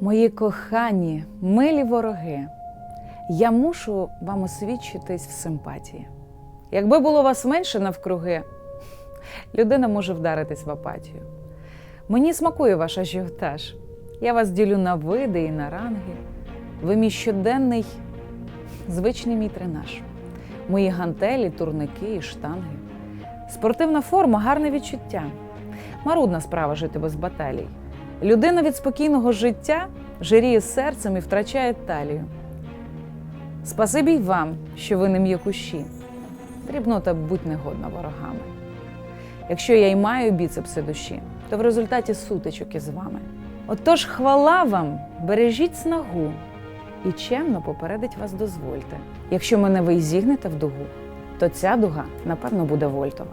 Мої кохані, милі вороги, я мушу вам освідчитись в симпатії. Якби було вас менше навкруги, людина може вдаритись в апатію. Мені смакує ваш ажіотаж. Я вас ділю на види і на ранги. Ви мій щоденний, звичний мій тренаж. Мої гантелі, турники і штанги. Спортивна форма гарне відчуття. Марудна справа жити без баталій. Людина від спокійного життя жиріє серцем і втрачає талію. Спасибі й вам, що ви не м'якуші. Дрібнота будь негодна ворогами. Якщо я й маю біцепси душі, то в результаті сутичок із вами. Отож, хвала вам, бережіть снагу і чемно попередить вас дозвольте. Якщо мене ви й зігнете в дугу, то ця дуга, напевно, буде вольтова.